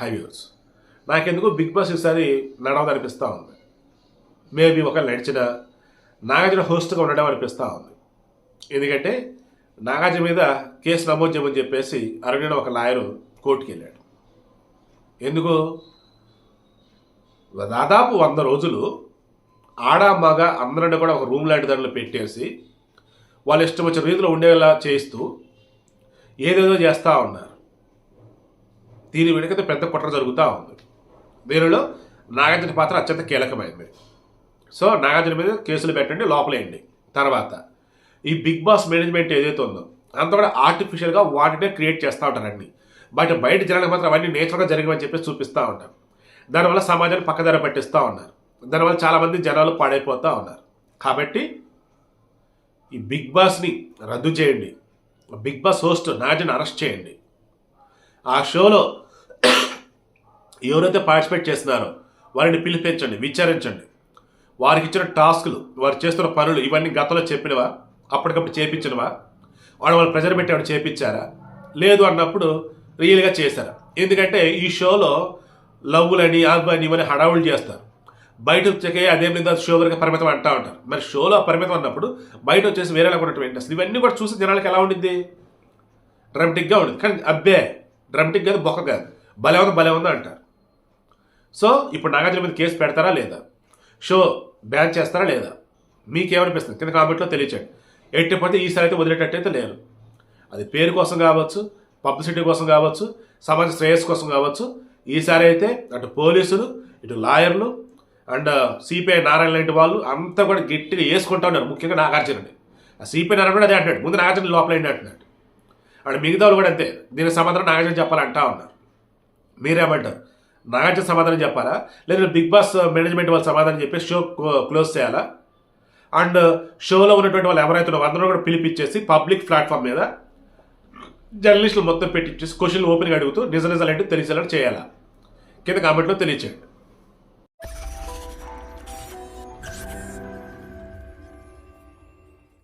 High viewers నాకెందుకు Bigg Boss ఈసారి నడవదనిపిస్తూ ఉంది. మేబీ ఒక నడిచిన నాగార్జున హోస్ట్గా ఉండడం అనిపిస్తూ ఉంది. ఎందుకంటే నాగార్జున మీద కేసు నమోదు చేయమని చెప్పేసి అరుణ్ ఒక లాయరు కోర్టుకి వెళ్ళాడు ఎందుకు దాదాపు వంద రోజులు ఆడ మగ అందరిని కూడా ఒక రూమ్ లాంటి దాంట్లో పెట్టేసి వాళ్ళ ఇష్టం వచ్చిన రీతిలో ఉండేలా చేస్తూ ఏదేదో చేస్తూ ఉన్నారు. దీని వెనుకతో పెద్ద కుట్ర జరుగుతూ ఉంది. దీనిలో నాగార్జున పాత్ర అత్యంత కీలకమైంది. సో నాగార్జున మీద కేసులు పెట్టండి లోపలేయండి. తర్వాత ఈ బిగ్ బాస్ మేనేజ్మెంట్ ఏదైతే ఉందో అంత కూడా ఆర్టిఫిషియల్గా వాటినే క్రియేట్ చేస్తూ ఉంటారండి బయట బయట జనాలకు మాత్రం అవన్నీ నేచురల్గా జరిగమని చెప్పి చూపిస్తూ ఉంటారు. దానివల్ల సమాజాన్ని పక్కదారి పట్టిస్తూ ఉన్నారు. దానివల్ల చాలామంది జనాలు పాడైపోతూ ఉన్నారు. కాబట్టి ఈ బిగ్ బాస్ని రద్దు చేయండి. బిగ్ బాస్ హోస్ట్ నాజన్ అరెస్ట్ చేయండి. ఆ షోలో ఎవరైతే పార్టిసిపేట్ చేస్తున్నారో వారిని పిలిపించండి విచారించండి. వారికి ఇచ్చిన టాస్కులు వారు చేస్తున్న పనులు ఇవన్నీ గతంలో చెప్పినవా? అప్పటికప్పుడు చేపించినవా? వాడు వాళ్ళు ప్రెజర్ పెట్టి వాడు చేపించారా? లేదు అన్నప్పుడు రియల్గా చేశారా? ఎందుకంటే ఈ షోలో లవ్వులని అని ఇవన్నీ హడావులు చేస్తారు. బయట వచ్చాకే అదే మీద షో వరకు పరిమితం అంటా ఉంటారు. మరి షోలో పరిమితం అన్నప్పుడు బయట వచ్చేసి వేరేలా ఉన్నటువంటి అసలు ఇవన్నీ కూడా చూసి జనాలకు ఎలా ఉండింది డ్రమటిక్గా ఉండింది కానీ అబ్బే డ్రమటిక్ కాదు బొక్క కాదు భలే ఉంది భలే ఉంది అంటారు. సో ఇప్పుడు నాగార్జున మీద కేసు పెడతారా లేదా? షో బ్యాన్ చేస్తారా లేదా? మీకేమనిపిస్తుంది? కింద కామెంట్లో తెలియచండి ఎట్టిపోతే ఈసారి అయితే వదిలేటట్టయితే లేరు అది పేరు కోసం కావచ్చు పబ్లిసిటీ కోసం కావచ్చు సమాజ శ్రేయస్సు కోసం కావచ్చు. ఈసారి అయితే అటు పోలీసులు ఇటు లాయర్లు అండ్ uh, సిపిఐ నారాయణ లాంటి వాళ్ళు అంతా కూడా గట్టిగా వేసుకుంటా ఉన్నారు ముఖ్యంగా నాగార్జునని. ఆ సిపిఐ నారాయణ కూడా అదే అంటున్నాడు. ముందు నాగార్జున లోపల ఏంటి అంటున్నాడు? అండ్ మిగతా వాళ్ళు కూడా అంతే. దీనికి సమాధానం నాగార్జున చెప్పాలంటా ఉన్నారు. మీరేమంటారు? నాగార్జున సమాధానం చెప్పాలా? లేదా బిగ్ బాస్ మేనేజ్మెంట్ వాళ్ళు సమాధానం చెప్పి షో క్లోజ్ చేయాలా? అండ్ షోలో ఉన్నటువంటి వాళ్ళు ఎవరైతే ఉన్నారో అందరూ కూడా పిలిపించేసి పబ్లిక్ ప్లాట్ఫామ్ మీద జర్నలిస్టులు మొత్తం పెట్టించేసి క్వశ్చన్లు ఓపెన్గా అడుగుతూ నిజ నిజాలు తెలిసేలా చేయాలా? కింద కామెంట్లో తెలియచేయండి.